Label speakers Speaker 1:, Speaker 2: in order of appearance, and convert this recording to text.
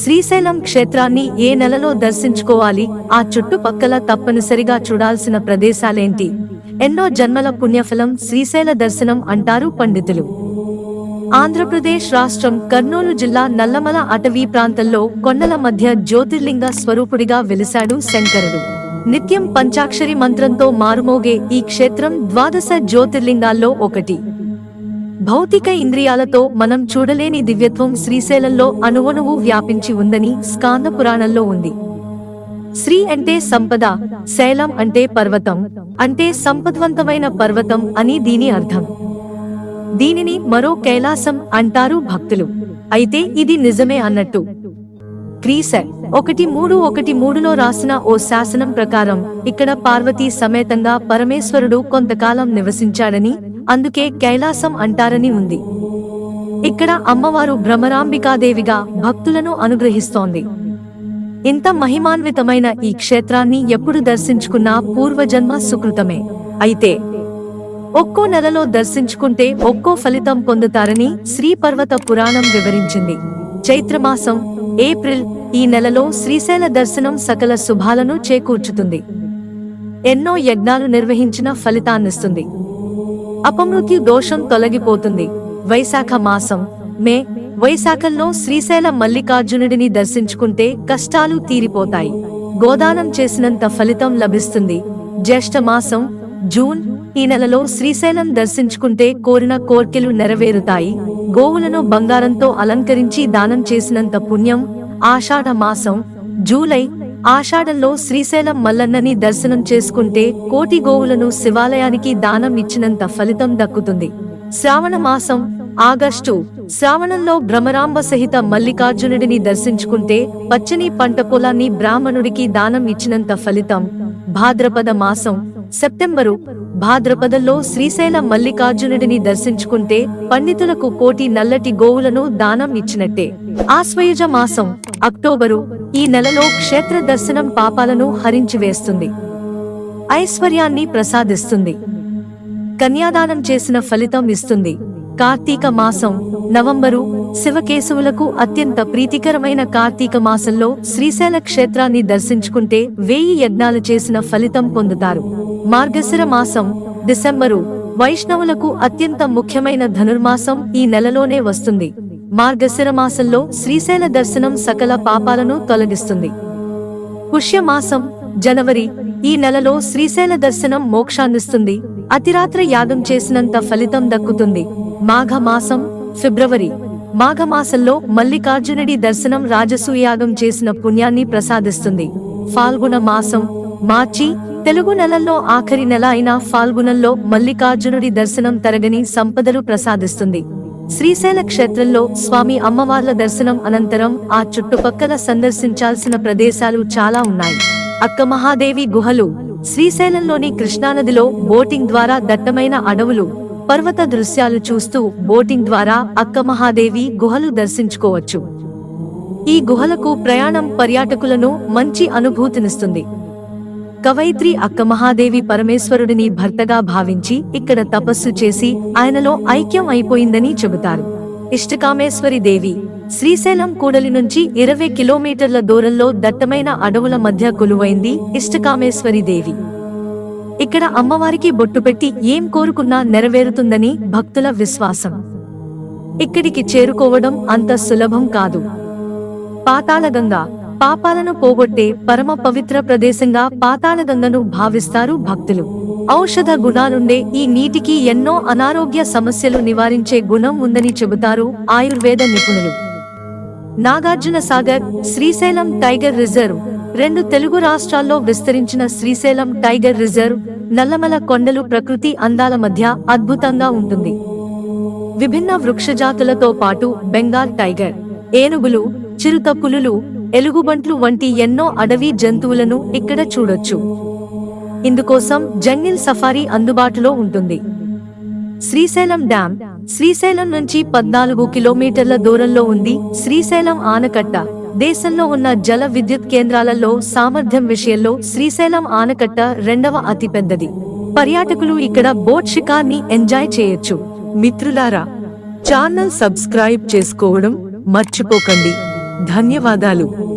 Speaker 1: శ్రీశైలం క్షేత్రాన్ని ఏ నెలలో దర్శించుకోవాలి? ఆ చుట్టుపక్కల తప్పనిసరిగా చూడాల్సిన ప్రదేశాలేంటి? ఎన్నో జన్మల పుణ్యఫలం శ్రీశైల దర్శనం అంటారు పండితులు. ఆంధ్రప్రదేశ్ రాష్ట్రం కర్నూలు జిల్లా నల్లమల అటవీ ప్రాంతంలో కొండల మధ్య జ్యోతిర్లింగ స్వరూపుడిగా వెలిశాడు శంకరుడు. నిత్యం పంచాక్షరి మంత్రంతో మారుమోగే ఈ క్షేత్రం ద్వాదశ జ్యోతిర్లింగాల్లో ఒకటి. భౌతిక ఇంద్రియాలతో మనం చూడలేని దివ్యత్వం శ్రీశైలంలో అణువణువు వ్యాపించి ఉందని స్కాంద పురాణంలో ఉంది. శ్రీ అంటే సంపద శైలం అంటే పర్వతం అంటే సంపద్వంతమైన పర్వతం అని దీని అర్థం. దీనిని మరో కైలాసం అంటారు భక్తులు. అయితే ఇది నిజమే అన్నట్టు. క్రీస ఒకటి మూడు ఒకటి మూడులో రాసిన ఓ శాసనం ప్రకారం ఇక్కడ పార్వతీ సమేతంగా పరమేశ్వరుడు కొంతకాలం నివసించాడని అందుకే కైలాసం అంటారని ఉంది. ఇక్కడ అమ్మవారు భ్రమరాంబికాదేవిగా భక్తులను అనుగ్రహిస్తోంది. ఇంత మహిమాన్వితమైన ఈ క్షేత్రాన్ని ఎప్పుడు దర్శించుకున్నా పూర్వజన్మ సుకృతమే. అయితే ఒక్కో నెలలో దర్శించుకుంటే ఒక్కో ఫలితం పొందుతారని శ్రీపర్వత పురాణం వివరించింది. చైత్రమాసం ఏప్రిల్ ఈ నెలలో శ్రీశైల దర్శనం సకల శుభాలను చేకూర్చుతుంది. ఎన్నో యజ్ఞాలు నిర్వహించిన ఫలితాన్నిస్తుంది. అపమృత్యు దోషం తొలగిపోతుంది. వైశాఖ మాసం మే వైశాఖంలో శ్రీశైల మల్లికార్జునుడిని దర్శించుకుంటే కష్టాలు తీరిపోతాయి. గోదానం చేసినంత ఫలితం లభిస్తుంది. జ్యేష్ఠ మాసం జూన్ ఈ నెలలో శ్రీశైలం దర్శించుకుంటే కోరిన కోర్కెలు నెరవేరుతాయి. గోవులను బంగారంతో అలంకరించి దానం చేసినంత పుణ్యం ఆషాఢ మాసం జూలై ఆషాఢంలో శ్రీశైలం మల్లన్నని దర్శనం చేసుకుంటే కోటి గోవులను శివాలయానికి దానం ఇచ్చినంత ఫలితం దక్కుతుంది. శ్రావణ మాసం ఆగస్టు. శ్రావణంలో భ్రమరాంబ సహిత మల్లికార్జునుడిని దర్శించుకుంటే పచ్చని పంట పొలాన్ని బ్రాహ్మణుడికి దానం ఇచ్చినంత ఫలితం భాద్రపద మాసం సెప్టెంబరు భాద్రపదంలో శ్రీశైల మల్లికార్జునుడిని దర్శించుకుంటే పండితులకు కోటి నల్లటి గోవులను దానం ఇచ్చినట్టే. ఆశ్వయుజ మాసం అక్టోబరు ఈ నెలలో క్షేత్ర దర్శనం పాపాలను హరించివేస్తుంది ఐశ్వర్యాన్ని ప్రసాదిస్తుంది. కన్యాదానం చేసిన ఫలితం ఇస్తుంది. కార్తీక మాసం నవంబరు శివకేశవులకు అత్యంత ప్రీతికరమైన కార్తీక మాసంలో శ్రీశైల క్షేత్రాన్ని దర్శించుకుంటే వేయి యజ్ఞాలు చేసిన ఫలితం పొందుతారు. మార్గశిర మాసం డిసెంబరు వైష్ణవులకు అత్యంత ముఖ్యమైన ధనుర్మాసం ఈ నెలలోనే వస్తుంది. మార్గశిర మాసంలో శ్రీశైల దర్శనం సకల పాపాలను తొలగిస్తుంది. పుష్యమాసం జనవరి ఈ నెలలో శ్రీశైల దర్శనం మోక్షాన్నిస్తుంది. అతిరాత్ర యాగం చేసినంత ఫలితం దక్కుతుంది. మాఘ మాసం ఫిబ్రవరి. మాఘమాసంలో మల్లికార్జునుడి దర్శనం రాజసూయాగం చేసిన పుణ్యాన్ని ప్రసాదిస్తుంది. ఫాల్గుణ మాసం మార్చి తెలుగు నెలల్లో ఆఖరి నెల అయిన ఫాల్గుణంలో మల్లికార్జునుడి దర్శనం తరగని సంపదలు ప్రసాదిస్తుంది. శ్రీశైల క్షేత్రంలో స్వామి అమ్మవార్ల దర్శనం అనంతరం ఆ చుట్టుపక్కల సందర్శించాల్సిన ప్రదేశాలు చాలా ఉన్నాయి. అక్క మహాదేవి గుహలు శ్రీశైలంలోని కృష్ణానదిలో బోటింగ్ ద్వారా దట్టమైన అడవులు పర్వత దృశ్యాలు చూస్తూ బోటింగ్ ద్వారా అక్క మహాదేవి గుహలు దర్శించుకోవచ్చు. ఈ గుహలకు ప్రయాణం పర్యాటకులను మంచి అనుభూతినిస్తుంది. కవయిత్రి అక్క మహాదేవి పరమేశ్వరుడిని భర్తగా భావించి ఇక్కడ తపస్సు చేసి ఆయనలో ఐక్యం అయిపోయిందని చెబుతారు. ఇష్టకామేశ్వరి దేవి శ్రీశైలం కూడలి నుంచి ఇరవై కిలోమీటర్ల దూరంలో దట్టమైన అడవుల మధ్య కొలువైంది ఇష్టకామేశ్వరి దేవి. ఇక్కడ అమ్మవారికి బొట్టు పెట్టి ఏం కోరుకున్నా నెరవేరుతుందని భక్తుల విశ్వాసం. ఇక్కడికి చేరుకోవడం అంత సులభం కాదు. పాతాళగంగా పాపాలను పోగొట్టే పరమ పవిత్ర ప్రదేశంగా పాతాళగంగను భావిస్తారు భక్తులు. ఔషధ గుణాలుండే ఈ నీటికి ఎన్నో అనారోగ్య సమస్యలు నివారించే గుణం ఉందని చెబుతారు ఆయుర్వేద నిపుణులు. నాగార్జున సాగర్ శ్రీశైలం టైగర్ రిజర్వ్ రెండు తెలుగు రాష్ట్రాల్లో విస్తరించిన శ్రీశైలం టైగర్ రిజర్వ్ నల్లమల కొండలు ప్రకృతి అందాల మధ్య అద్భుతంగా ఉంటుంది. విభిన్న వృక్షజాతులతో పాటు బెంగాల్ టైగర్ ఏనుగులు చిరుత పులులు ఎలుగుబంట్లు వంటి ఎన్నో అడవి జంతువులను ఇక్కడ చూడొచ్చు. ఇందుకోసం జంగిల్ సఫారీ అందుబాటులో ఉంటుంది. శ్రీశైలం డ్యాం శ్రీశైలం నుంచి పద్నాలుగు కిలోమీటర్ల దూరంలో ఉంది శ్రీశైలం ఆనకట్ట. దేశంలో ఉన్న జల విద్యుత్ కేంద్రాలలో సామర్థ్యం విషయంలో శ్రీశైలం ఆనకట్ట రెండవ అతిపెద్దది. పర్యాటకులు ఇక్కడ బోట్ షికార్ని ఎంజాయ్ చేయొచ్చు. మిత్రులారా ఛానల్ సబ్స్క్రైబ్ చేసుకోవడం మర్చిపోకండి. ధన్యవాదాలు.